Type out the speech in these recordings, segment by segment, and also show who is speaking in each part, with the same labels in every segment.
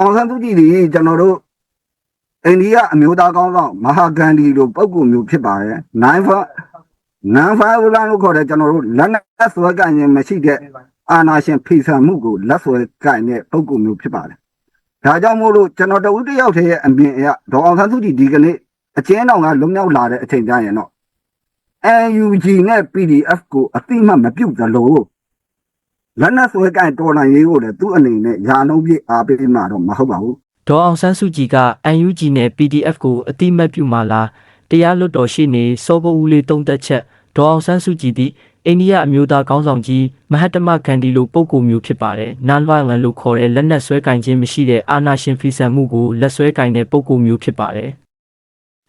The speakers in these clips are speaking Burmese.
Speaker 1: အောင်ဆန်းစုကြည်ဒီကျွန်တော်တို့အိန္ဒိယအမျိုးသားကောင်းဆောင်မဟာဂန္ဒီလိုပုဂ္ဂိုလ်မျိုးဖြစ်ပါတယ်နိုင်ဖနန်ဖာဝလန်လို့ခေါ်တဲ့ကျွန်တော်တို့လက်နက်ဆွဲကင်ရင်မရှိတဲ့အာနာရှင်ဖိဆန်မှုကိုလက်ဆွဲကင်တဲ့ပုဂ္ဂိုလ်မျိုးဖြစ်ပါတယ်ဒါကြောင့်မို့လို့ကျွန်တော်တဦးတစ်ယောက်တည်းရဲ့အမြင်အရဒေါအောင်ဆန်းစုကြည်ဒီကနေ့အကျဉ်းတော်ကလွတ်မြောက်လာတဲ့အချိန်ကျရင်တော့ NUG နဲ့ PDF ကိုအတိမတ်မပြုတ်သလို လက်နက်ဆွဲကင်တော်လှန်ရေးကိုလည်းသူ့အနေနဲ့ယာနှုံးပြအားပေးမှာတော့မဟုတ်ပါဘူး
Speaker 2: ဒေါ်အောင်ဆန်းစုကြည်က UNG နဲ့ PDF ကိုအတိမတ်ပြုမှလားတရားလွတ်တော်ရှိနေစောဘဦးလေးတုံးသက်ချက်ဒေါ်အောင်ဆန်းစုကြည်သည်အိန္ဒိယအမျိုးသားကောင်းဆောင်ကြီးမဟတ္တမဂန္ဒီလိုပုဂ္ဂိုလ်မျိုးဖြစ်ပါတယ်။ Non-violent လို့ခေါ်တဲ့လက်နက်ဆွဲကင်ခြင်းမရှိတဲ့အာဏာရှင်ဖီဆန်မှုကိုလက်ဆွဲကင်တဲ့ပုဂ္ဂိုလ်မျိုးဖြစ်ပါတယ်။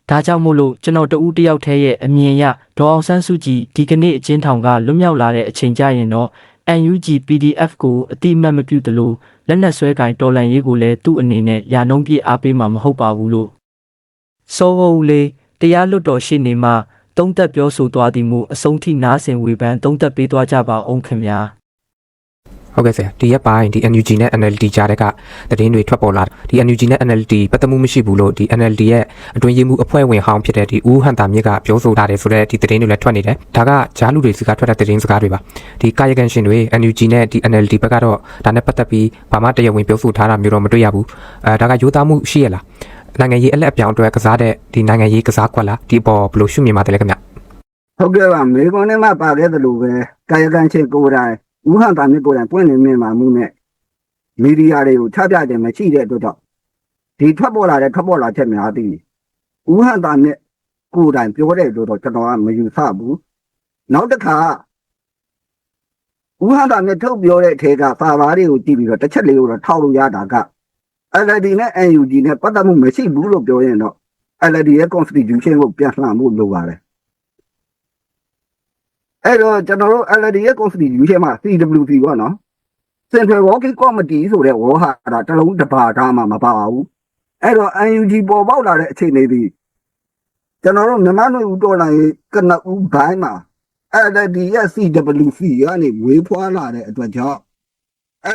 Speaker 2: ဒါကြောင့်မို့လို့ကျွန်တော်တဦးတယောက်တည်းရဲ့အမြင်အရဒေါ်အောင်ဆန်းစုကြည်ဒီကနေ့အချင်းထောင်ကလွတ်မြောက်လာတဲ့အချိန်ကျရင်တော့ UNG PDF ကိုအတိမတ်မပြုတ်သလိုလက်နက်ဆွဲကင်တော်လန်ရေးကိုလည်းသူ့အနေနဲ့ယာနှုံးပြအားပေးမှာမဟုတ်ပါဘူးလို့စောဝဦးလေးတရားလွတ်တော်ရှိနေမှာတုံးသက်ပြောဆိုသွားသည်မူအဆုံးထိနားဆင်ဝေဖန်တုံးသက်ပေးသွားကြပါအောင်ခင်ဗျာ
Speaker 3: ဟုတ်ကဲ့ဆရာဒီရက်ပိုင်းဒီ NUG နဲ့ NLD ကြားတဲ့ကသတင်းတွေထွက်ပေါ်လာဒီ NUG နဲ့ NLD ပတ်သက်မှုမရှိဘူးလို့ဒီ NLD ရဲ့အတွင်းရေးမှုအဖွဲ့ဝင်ဟောင်းဖြစ်တဲ့ဒီဦးဟန်တာမြစ်ကပြောဆိုထားတယ်ဆိုတော့ဒီသတင်းတွေလည်းထွက်နေတယ်ဒါကဂျားလူတွေစီကထွက်တဲ့သတင်းစကားတွေပါဒီကာယကံရှင်တွေ NUG နဲ့ဒီ NLD ဘက်ကတော့ဒါနဲ့ပတ်သက်ပြီးဘာမှတရားဝင်ပြောဆိုထားတာမျိုးတော့မတွေ့ရဘူးအဲဒါကရိုးသားမှုရှိရလားနိုင်ငံရေးအလက်အပြောင်းအတွက်ကစားတဲ့ဒီနိုင်ငံရေးကစားကွက်လားဒီအပေါ်ဘယ်လိုရှုမြင်ပါတယ်လဲခင်ဗျ
Speaker 1: ဟုတ်ကဲ့ပါမေကွန်ထဲမှာပါခဲ့သလိုပဲကာယကံရှင်ကိုယ်တိုင် ဦးဟန်တာမြစ်ကိုယ်တိုင်ပွင့်နေမြင်မှာမှုနဲ့မီဒီယာတွေကိုချပြတယ်မရှိတဲ့အတွက်ကြောင့်ဒီထွက်ပေါ်လာတဲ့ထွက်ပေါ်လာချက်များသည်ဦးဟန်တာမြစ်ကိုယ်တိုင်ပြောတဲ့လို့တော့ကျွန်တော်ကမယူဆဘူးနောက်တစ်ခါဦးဟန်တာမြစ်ထုတ်ပြောတဲ့အထက်ကပါပါတွေကိုကြည့်ပြီးတော့တစ်ချက်လေးကိုတော့ထောက်လို့ရတာက LD နဲ့ NUG နဲ့ပတ်သက်မှုမရှိဘူးလို့ပြောရင်တော့ LD ရဲ့ constitution ကိုပြန်လှန်ဖို့လိုပါတယ် အဲ့တော့ကျွန်တော်တို့ LD ရဲ့ constitution မှာ CWC ပေါ့နော် Central Working Committee ဆိုတဲ့ဝေါ်ဟာတာတစ်လုံးတစ်ပါထားမှမပါဘူးအဲ့တော့ UNG ပေါ်ပေါက်လာတဲ့အခြေအနေဒီကျွန်တော်တို့မြန်မာ့နယ်ဦးတော်လိုင်းကနဦးဘိုင်းမှာ LD ရဲ့ CWC ကနေဝေးဖွာလာတဲ့အတွက်ကြောင့်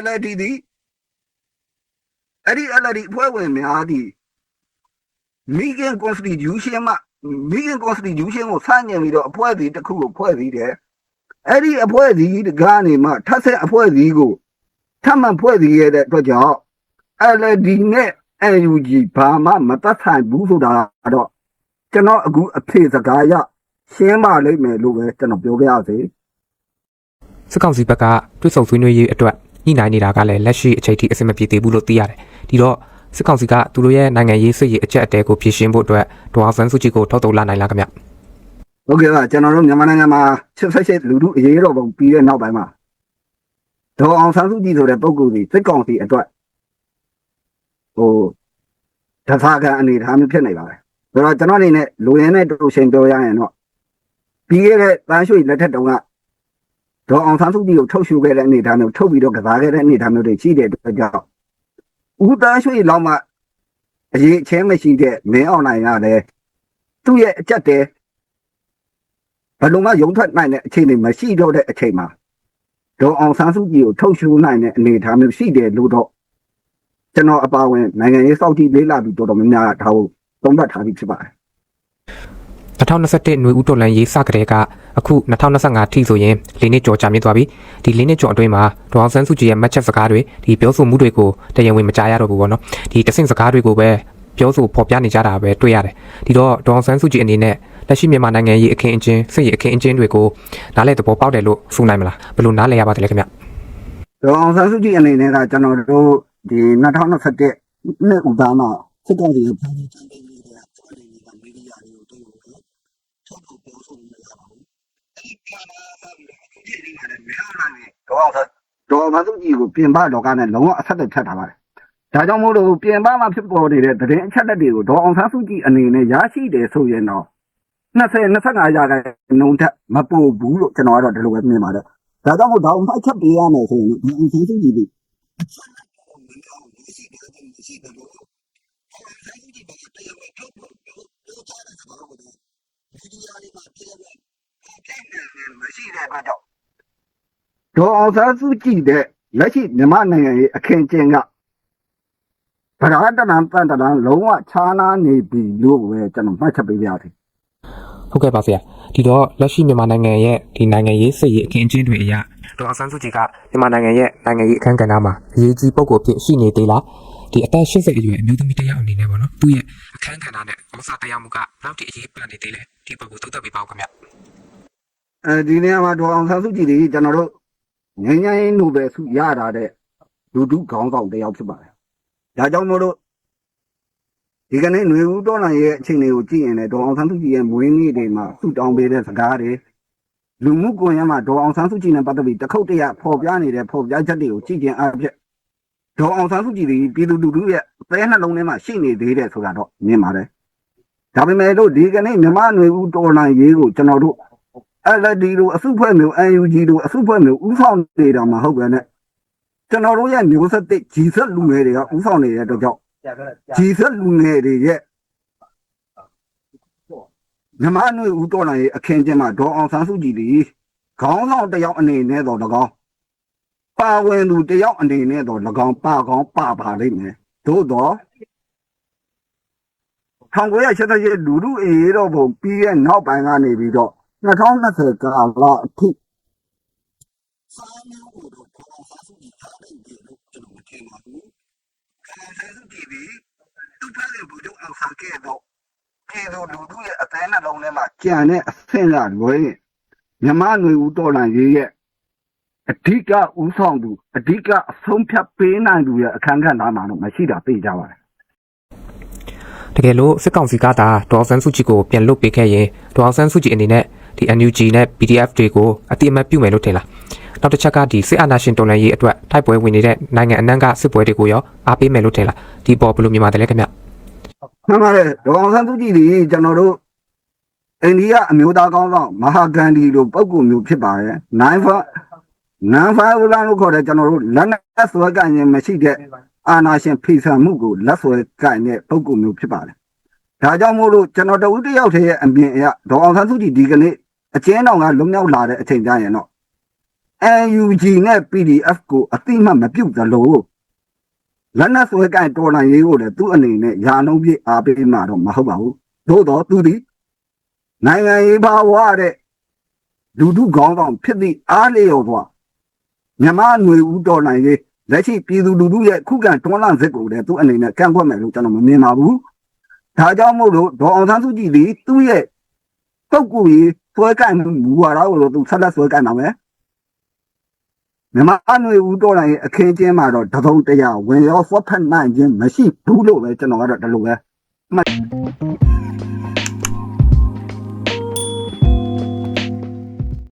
Speaker 1: LD ဒီအဲ့ဒီ LD ဖွဲ့ဝင်များ ဒီ Migan Constitution မှာ Migan Constitution ကိုစညင်ပြီးတော့အဖွဲ့အစည်းတစ်ခုကိုဖွဲ့စည်းတယ်အဲ့ဒီအဖွဲ့အစည်းကနေမှထပ်ဆက်အဖွဲ့အစည်းကိုထပ်မံဖွဲ့စည်းရတဲ့အတွက်ကြောင့် LD နဲ့ NUG ဘာမှမတတ်ဆိုင်ဘူးဆိုတာတော့ကျွန်တော်အခုအဖေစကားရရှင်းပါလိမ့်မယ်လို့ပဲကျွန်တော်ပြောပြရစေ
Speaker 3: စစ်ကောင်စီဘက်ကတွစ်ဆုံဆွေးနွေးရေးအတွက်ညှိနှိုင်းနေတာကလည်းလက်ရှိအချိန်ထိအဆင်မပြေသေးဘူးလို့သိရတယ်။ဒီတော့ စစ်ကောင်စီကသူတို့ရဲ့နိုင်ငံရေးစစ်ရေးအကြက်အတဲကိုဖြည့်ရှင်းဖို့အတွက်ဒေါ်အောင်ဆန်းစုကြည်ကိုထောက်တုံလာနိုင်လားခင်ဗျ။
Speaker 1: ဟုတ်ကဲ့ပါကျွန်တော်တို့မြန်မာနိုင်ငံမှာချစ်ဆက်ရှိလူလူအရေးတော်ပုံပြီးတဲ့နောက်ပိုင်းမှာဒေါ်အောင်ဆန်းစုကြည်ဆိုတဲ့ပုဂ္ဂိုလ်ကြီးစစ်ကောင်စီအတွက်ဟိုတဖာကအနေထားမျိုးဖြစ်နေပါတယ်ဆိုတော့ကျွန်တော်အနေနဲ့လူရင်းနဲ့တူရှင်ပြောရရင်တော့ပြီးခဲ့တဲ့တန်းရွှေလက်ထက်တုန်းကဒေါ်အောင်ဆန်းစုကြည်ကိုထုတ်ရှုခဲ့တဲ့အနေထားမျိုးထုတ်ပြီးတော့ကစားခဲ့တဲ့အနေထားမျိုးတွေရှိတဲ့အတွက်ကြောင့် ဦးတန်းရွှေလောက်မှအရေးအချင်းမရှိတဲ့မင်းအောင်နိုင်ကလည်းသူ့ရဲ့အကြက်တဲဘယ်လိုမှရုံထွက်နိုင်တဲ့အခြေအနေမရှိတော့တဲ့အချိန်မှာဒေါ်အောင်ဆန်းစုကြည်ကိုထုတ်ရှုနိုင်တဲ့အနေအထားမျိုးရှိတယ်လို့တော့ကျွန်တော်အပါအဝင်နိုင်ငံရေးစောင့်ကြည့်လေးလာပြီးတော်တော်များများဒါကိုသုံးသပ်ထားပြီးဖြစ်ပါတယ်
Speaker 3: 2021ຫນွေဦးတော်လန်ရေးစကတဲ့ကအခု2025ထိဆိုရင်၄နှစ်ကျော်ကြာမြင့်သွားပြီဒီ၄နှစ်ကျော်အတွင်းမှာဒေါအောင်ဆန်းစုကြည်ရဲ့မှတ်ချက်စကားတွေဒီပြောဆိုမှုတွေကိုတရားဝင်မကြားရတော့ဘူးပေါ့နော်ဒီတဆင့်စကားတွေကိုပဲပြောဆိုဖော်ပြနေကြတာပဲတွေ့ရတယ်ဒီတော့ဒေါအောင်ဆန်းစုကြည်အနေနဲ့လက်ရှိမြန်မာနိုင်ငံရေးအခင်းအကျင်းစစ်ရေးအခင်းအကျင်းတွေကိုနားလည်သဘောပေါက်တယ်လို့ဆိုနိုင်မလားဘယ်လိုနားလည်ရပါသလဲခင်ဗျ
Speaker 1: ဒေါ်အောင်ဆန်းစုကြည်အနေနဲ့ကကျွန်တော်တို့ဒီ2021နှစ်ဥပဒေမှာစစ်ကောင်စီကိုဖမ်းဆီးချုပ်နေတဲ့ဖွဲ့နေတဲ့မီဒီယာတွေကိုတို့ကို ထုတ်ထုတ်ပြောဆိုနေကြပါဘူး။အဲဒီကလာပြီးတော့အခုချိန်လေးကလည်းမရနိုင်ဘူး။ဒေါ်အောင်ဆန်းဒေါ်အောင်ဆန်းစုကြည်ကိုပြင်ပလောကနဲ့လုံးဝအဆက်အဖြတ်ထားပါတယ်။ဒါကြောင့်မို့လို့ပြင်ပမှာဖြစ်ပေါ်နေတဲ့သတင်းအချက်အလက်တွေကိုဒေါ်အောင်ဆန်းစုကြည်အနေနဲ့ရရှိတယ်ဆိုရင်တော့20 25ရာခိုင်နှုန်းထက်မပိုဘူးလို့ကျွန်တော်ကတော့ဒီလိုပဲမြင်ပါတယ်။ဒါကြောင့်မို့ဒေါ်အောင်ချက်ပေးရမယ်ဆိုရင်ဒီအောင်ဆန်းစုကြည်ဒီအချက်အလက်ကိုမင်းအောင်မရှိတယ်မရှိတယ်လို့အောင်ဆန်းစုကြည်ကတရားဝင်ထုတ်ဖို့ပြောပြောထားတဲ့စကားကို ဒီဗီဒီယိုလေးမှာပြည့်တယ်။ပြည့်နေတယ်မရှိတဲ့အတွက်ကြောင့်ဒေါ်အောင်ဆန်းစုကြည်တဲ့လက်ရှိမြန်မာနိုင်ငံရဲ့အခင်းကျင်းကဗရာတနံပန်တနံလုံးဝခြားနာနေပြီလို့ပဲကျွန်တော်မှတ်ချက်ပေးပြရတယ်
Speaker 3: ဟုတ်ကဲ့ပါဆရာဒီတော့လက်ရှိမြန်မာနိုင်ငံရဲ့ဒီနိုင်ငံရေးစစ်ရေးအခင်းအကျင်းတွေအရဒေါ်အောင်ဆန်းစုကြည်ကမြန်မာနိုင်ငံရဲ့နိုင်ငံရေးအခမ်းကဏ္ဍမှာအရေးကြီးပုံကိုဖြစ်ရှိနေသေးလား ဒီအသက်80အရွယ်အမျိုးသမီးတစ်ယောက်အနေနဲ့ပေါ့နော်သူ့ရဲ့အခမ်းကဏ္ဍနဲ့ဩစာတရားမှုကဘယ်လောက်ထိအရေးပါနေသေးလဲဒီပုံကိုသုံးသပ်ပြပါဦးခင်ဗျ
Speaker 1: အဲဒီနေရာမှာဒေါ်အောင်ဆန်းစုကြည်ကြီးကျွန်တော်တို့ငញ្ញင်းနိုဘယ်ဆုရတာတဲ့လူထုခေါင်းဆောင်တစ်ယောက်ဖြစ်ပါတယ်ဒါကြောင့်မို့လို့ဒီကနေ့ຫນွေဦးတော်လိုင်းရဲ့အချိန်တွေကိုကြည့်ရင်လည်းဒေါ်အောင်ဆန်းစုကြည်ရဲ့မွေးနေ့တွေမှာဆုတောင်းပေးတဲ့စကားတွေလူမှုကွန်ရက်မှာဒေါ်အောင်ဆန်းစုကြည်နဲ့ပတ်သက်ပြီးတစ်ခုတ်တရဖော်ပြနေတဲ့ဖော်ပြချက်တွေကိုကြည့်ခြင်းအဖြစ် ဒေါ်အောင်ဆန်းစုကြည်ဒီပြည်သူလူထုရဲ့အသေးနှလုံးထဲမှာရှိနေသေးတယ်ဆိုတာတော့မြင်ပါတယ်ဒါပေမဲ့လို့ဒီကနေ့မြမຫນွေဦးတော်လိုင်းရေးကိုကျွန်တော်တို့ LD တို့အစုဖွဲ့မျိုး UNG တို့အစုဖွဲ့မျိုးဥဆောင်နေတာမဟုတ်ပဲနဲ့ကျွန်တော်တို့ရဲ့မျိုးဆက်တဲ့ဂျီဆက်လူငယ်တွေကဥဆောင်နေတဲ့အတွက်ကြောင့်ဂျီဆက်လူငယ်တွေရဲ့မြမနွေဦးတော်နိုင်ရဲ့အခင်းကျင်းမှာဒေါ်အောင်ဆန်းစုကြည်ဒီခေါင်းဆောင်တစ်ယောက်အနေနဲ့တော့၎င်း ပါဝင်သူတစ်ယောက်အနေနဲ့တော့၎င်းပါကောင်းပါပါလိမ့်မယ်သို့တော့1988လူလူအေးတော့ဘုံပြီးရဲ့နောက်ပိုင်းကနေပြီးတော့2020ကာလအထိစာမျိုးကိုတော့ဒေါ်အောင်ဆန်းစုကြည်ထားနိုင်တယ်လို့ကျွန်တော်မထင်ပါဘူး။ဒေါ်အောင်ဆန်းစုကြည်ဒီသူ့ဖက်ရဲ့ဘူတော့အောင်ဆန်းခဲ့တော့ပြည်သူလူထုရဲ့အတိုင်းနှလုံးထဲမှာကြံတဲ့အဆင့်ကလွဲရင်မြမຫນွေဦးတော်လန်ရေးရဲ့ အဓိကဥဆောင်သူအဓိကအဆုံးဖြတ်ပေးနိုင်သူရဲ့အခန်းကဏ္ဍမှာတော့မရှိတာသိကြပါတယ်
Speaker 3: တကယ်လို့စစ်ကောင်စီကသာဒေါ်အောင်ဆန်းစုကြည်ကိုပြန်လွတ်ပေးခဲ့ရင်ဒေါ်အောင်ဆန်းစုကြည်အနေနဲ့ဒီ NUG နဲ့ PDF တွေကိုအတိအမှတ်ပြုမယ်လို့ထင်လားနောက်တစ်ချက်ကဒီစစ်အာဏာရှင်တော်လှန်ရေးအတွက်ထိုက်ပွဲဝင်နေတဲ့နိုင်ငံအနှံ့ကစစ်ပွဲတွေကိုရောအားပေးမယ်လို့ထင်လားဒီပေါ်ဘယ်လိုမြင်ပါတယ်လဲခင်ဗျ
Speaker 1: မှန်ပါတယ်ဒေါ်အောင်ဆန်းစုကြည်ဒီကျွန်တော်တို့အိန္ဒိယအမျိုးသားကောင်းဆောင်မဟာဂန္ဒီလိုပုဂ္ဂိုလ်မျိုးဖြစ်ပါတယ်နိုင်ဖ နန်ဖာဦးလာလို့ခေါ်တဲ့ကျွန်တော်တို့လက်နက်ဆွဲကင်ရင်မရှိတဲ့အာနာရှင်ဖိဆန်မှုကိုလက်ဆွဲကင်တဲ့ပုဂ္ဂိုလ်မျိုးဖြစ်ပါတယ်ဒါကြောင့်မို့လို့ကျွန်တော်တဦးတစ်ယောက်တည်းရဲ့အမြင်အရဒေါ်အောင်ဆန်းစုကြည်ဒီကနေ့အကျဉ်းတော်ကလုံမြောက်လာတဲ့အချိန်ကျရင်တော့ NUG နဲ့ PDF ကိုအတိမတ်မပြုတ်သလိုလက်နက်ဆွဲကင်တော်လိုင်းရေးကိုလည်းသူ့အနေနဲ့ယာနှုံးပြအားပေးမှာတော့မဟုတ်ပါဘူးသို့တော့သူဒီနိုင်ငံရေးဘာဝတဲ့လူထုခေါင်းဆောင်ဖြစ်သည့်အားလျော်စွာ မြမຫນွေဦးတော်လိုင်းရေးလက်ရှိပြည်သူလူထုရဲ့ခုခံတွန်းလှန်စစ်ကိုလည်းသူ့အနေနဲ့ကန့်ကွက်မယ်လို့ကျွန်တော်မမြင်ပါဘူးဒါကြောင့်မို့လို့ဒေါ်အောင်ဆန်းစုကြည်ဒီသူ့ရဲ့ပုဂ္ဂိုလ်ရေးဆွဲကင်မှုမူဝါဒကိုတော့သူဆက်လက်ဆွဲကင်ပါမယ်မြန်မာအနွေဦးတော်လိုင်းရဲ့အခင်းကျင်းမှာတော့တစုံတရာဝင်ရောဖွက်ဖက်နိုင်ခြင်းမရှိဘူးလို့ပဲကျွန်တော်ကတော့ဒီလိုပဲ